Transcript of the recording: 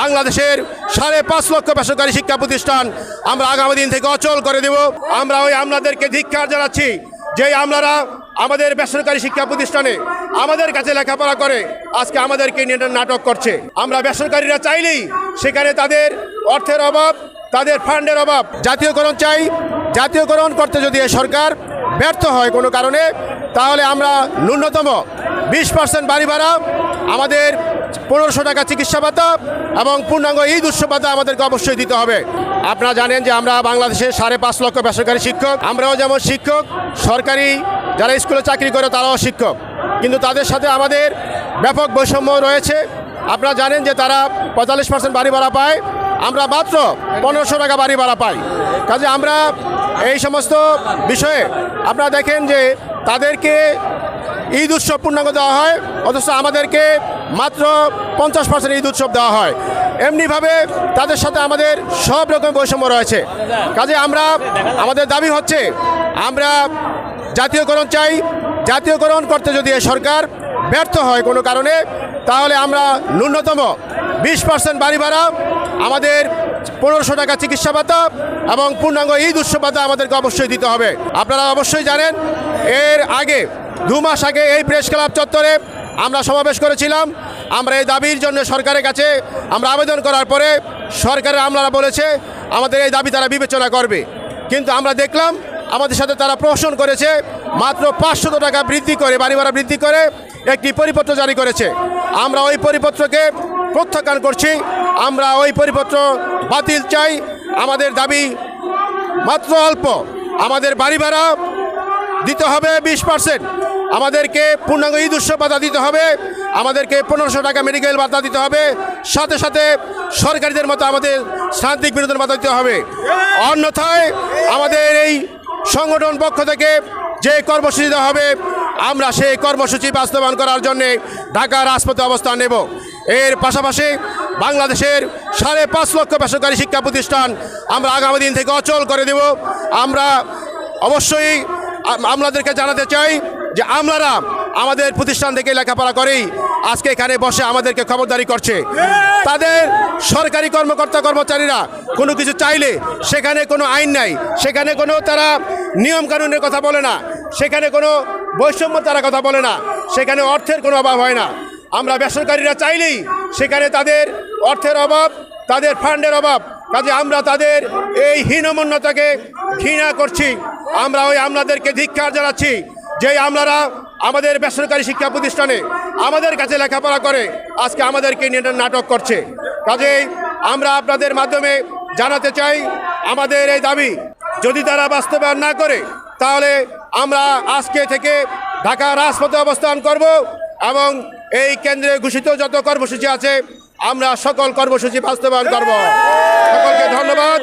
বাংলাদেশের সাড়ে পাঁচ লক্ষ বেসরকারি শিক্ষা প্রতিষ্ঠান আমরা আগামী দিন থেকে অচল করে দেব। আমরা ওই আমলাদেরকে ধিক্কার জানাচ্ছি যে আমলারা আমাদের বেসরকারি শিক্ষা প্রতিষ্ঠানে আমাদের কাছে লেখাপড়া করে, আজকে আমাদেরকে নাটক করছে। আমরা বেসরকারিরা চাইলেই সেখানে তাদের অর্থের অভাব, তাদের ফান্ডের অভাব জাতীয়করণ চাই। জাতীয়করণ করতে যদি সরকার ব্যর্থ হয় কোনো কারণে, তাহলে আমরা ন্যূনতম বিশ পার্সেন্ট বাড়ি ভাড়া আমাদের পনেরোশো টাকা চিকিৎসা ভাতা এবং পূর্ণাঙ্গ ঈদ উৎসব ভাতা আমাদেরকে অবশ্যই দিতে হবে। আপনারা জানেন যে আমরা বাংলাদেশে সাড়ে পাঁচ লক্ষ বেসরকারি শিক্ষক। আমরাও যেমন শিক্ষক, সরকারি যারা স্কুলে চাকরি করে তারাও শিক্ষক। কিন্তু তাদের সাথে আমাদের ব্যাপক বৈষম্য রয়েছে। আপনারা জানেন যে তারা পঁয়তাল্লিশ পার্সেন্ট বাড়ি ভাড়া পায়। আমরা মাত্র পনেরোশো টাকা বাড়ি ভাড়া পাই। কাজে আমরা এই সমস্ত বিষয়ে আপনারা দেখেন যে তাদেরকে ঈদ উৎসব পূর্ণাঙ্গ দেওয়া হয়। অথচ আমাদেরকে মাত্র পঞ্চাশ পার্সেন্ট ঈদ উৎসব দেওয়া হয়। এমনিভাবে তাদের সাথে আমাদের সব রকম বৈষম্য রয়েছে। কাজে আমরা, আমাদের দাবি হচ্ছে, আমরা জাতীয়করণ চাই। জাতীয়করণ করতে যদি সরকার ব্যর্থ হয় কোনো কারণে, তাহলে আমরা ন্যূনতম বিশ পার্সেন্ট বাড়ি ভাড়া, আমাদের পনেরোশো টাকা চিকিৎসা ভাতা এবং পূর্ণাঙ্গ ঈদ উৎসব ভাতা আমাদেরকে অবশ্যই দিতে হবে। আপনারা অবশ্যই জানেন, এর আগে, দু মাস আগে এই প্রেস ক্লাব চত্বরে আমরা সমাবেশ করেছিলাম। আমরা এই দাবির জন্য সরকারের কাছে আমরা আবেদন করার পরে সরকারের আমলারা বলেছে, আমাদের এই দাবি তারা বিবেচনা করবে। কিন্তু আমরা দেখলাম, আমাদের সাথে তারা প্রশ্ন করেছে, মাত্র পাঁচশত টাকা বৃদ্ধি করে, বাড়ি ভাড়া বৃদ্ধি করে একটি পরিপত্র জারি করেছে। আমরা ওই পরিপত্রকে প্রত্যাখ্যান করছি। আমরা ওই পরিপত্র বাতিল চাই। আমাদের দাবি মাত্র অল্প। আমাদের বাড়ি ভাড়া দিতে হবে বিশ পার্সেন্ট। আমাদেরকে পূর্ণাঙ্গ ঈদ উৎসব ভাতা দিতে হবে, আমাদেরকে পনেরোশো টাকা মেডিকেল ভাতা দিতে হবে, সাথে সাথে সরকারিদের মতো আমাদের শান্তিক বিনোদন ভাতা দিতে হবে। অন্যথায় আমাদের এই সংগঠন পক্ষ থেকে যে কর্মসূচি দেওয়া হবে, আমরা সেই কর্মসূচি বাস্তবায়ন করার জন্যে ঢাকা রাজপথে অবস্থান নেব। এর পাশাপাশি বাংলাদেশের সাড়ে পাঁচ লক্ষ বেসরকারি শিক্ষা প্রতিষ্ঠান আমরা আগামী দিন থেকে অচল করে দেব। আমরা অবশ্যই আম- আমলাদেরকে জানাতে চাই যে আমলারা আমাদের প্রতিষ্ঠান থেকে লেখাপড়া করেই আজকে এখানে বসে আমাদেরকে খবরদারি করছে। তাদের সরকারি কর্মকর্তা কর্মচারীরা কোনো কিছু চাইলে সেখানে কোনো আইন নাই, সেখানে কোনো তারা নিয়ম কানুনের কথা বলে না, সেখানে কোনো বৈষম্য তারা কথা বলে না, সেখানে অর্থের কোনো অভাব হয় না। আমরা বেসরকারিরা চাইলেই সেখানে তাদের অর্থের অভাব, তাদের ফান্ডের অভাব, কাজে আমরা তাদের এই হীনমন্যতাকে ঘৃণা করছি। আমরা ওই আমলাদেরকে ধিক্কার জানাচ্ছি। যেই আমলারা আমাদের বেসরকারি শিক্ষা প্রতিষ্ঠানে আমাদের কাছে লেখাপড়া করে, আজকে আমাদেরকে নিয়ে নাটক করছে। কাজেই আমরা আপনাদের মাধ্যমে জানাতে চাই, আমাদের এই দাবি, যদি তারা বাস্তবায়ন না করে, তাহলে আমরা আজকে থেকে ঢাকা রাজপথে অবস্থান করব এবং এই কেন্দ্রে ঘোষিত যত কর্মসূচি আছে, আমরা সকল কর্মসূচি বাস্তবায়ন করব। সকলকে ধন্যবাদ।